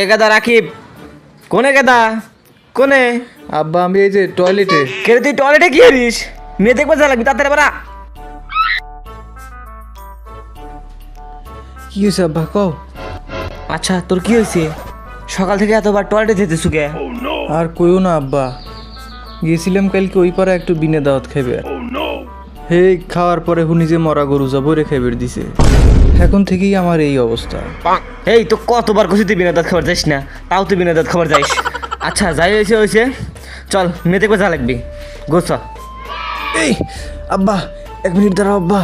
এ গাদা রাকিব কোনে গাদা? কোনে? আব্বা আমি এই যে টয়লেটে কে রে তুই টয়লেটে কি হারিস মেয়ে দেখবার যা লাগবি তাড়াতাড়ি বাড়া। কি হয়েছে আব্বা কও? আচ্ছা তোর কি হয়েছে? সকাল থেকে এতবার টয়লেটে যেতে সুকে আর কইও না আব্বা। গিয়েছিলাম কালকে ওই পারে একটু বিনে দাওয়াত খাইবে। হে খাওয়ার পরে হুনি যে মরা গরু যা বরে দিছে। এখন থেকেই আমার এই অবস্থা। এই তো কতবার কষি তুই বিনা দাঁত খাবার যাইস না? তাও তুই বিনা দাঁত খাবার যাইস। আচ্ছা যাই হয়েছে হয়েছে চল মেয়ে দেখবার যা লাগবি? গোস এই আব্বা এক মিনিট দাঁড়াও আব্বা।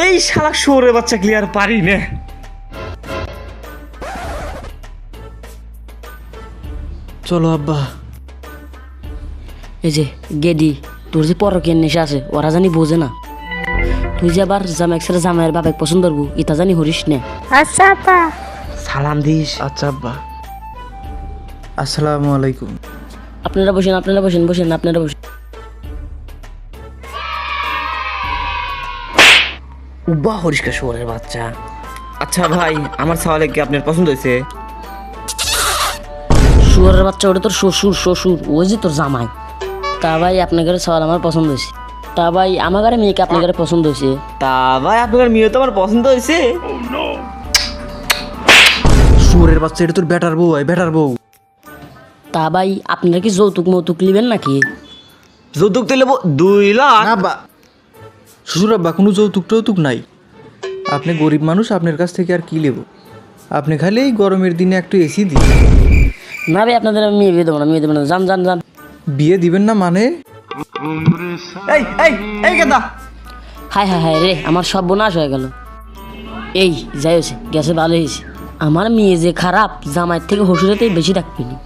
এই শালা শোরে বাচ্চা ক্লিয়ার পারি না? চলো আব্বা। এই যে গেডি তোর যে পরকের নেশা আছে ওরা জানি বোঝে না। তুই যে আবার জামাইক সাথে জামাইয়ের বাবাকে পছন্দ করব ইতা জানি হরিস না। আচ্ছা আপা। সালাম দিস। আচ্ছা আব্বা। আসসালামু আলাইকুম। আপনারা বসেন আপনারা বসেন বসেন আপনারা বসেন। উবা হরিষ্কা শোরের বাচ্চা। আচ্ছা ভাই আমার সওয়ালে কি আপনার পছন্দ হয়েছে? শুয়ারের বাচ্চা ওটা তোর শ্বশুর শ্বশুর ওই যে তোর জামাই। তা ভাই আপনার ঘরে সওয়াল আমার পছন্দ হয়েছে। তা ভাই আমার ঘরে মেয়েকে আপনার ঘরে পছন্দ হয়েছে? তা ভাই আপনার মেয়ে তো আমার পছন্দ হয়েছে। সুরের বাচ্চা এটা তোর বেটার বউ হয় বেটার বউ। তা ভাই আপনারা কি যৌতুক মৌতুক নেবেন নাকি? যৌতুক তুই লেবো দুই লাখ। না বা শ্বশুর আব্বা কোনো যৌতুক টৌতুক নাই। আপনি গরিব মানুষ আপনার কাছ থেকে আর কি নেব? আপনি খালি এই গরমের দিনে একটু এসি দিন। না ভাই আপনাদের আমি মেয়ে বিয়ে দেবো না মেয়ে দেবো না। যান যান যান। বিয়ে দিবেন না মানে? এই এই এই কেদা হাই হাই হাই রে আমার সব বোনাশ হয়ে গেল। এই যাই হয়েছে গেছে ভালো হয়েছে। আমার মেয়ে যে খারাপ জামাইয়ের থেকে হসুরেতেই বেশি রাখবিনি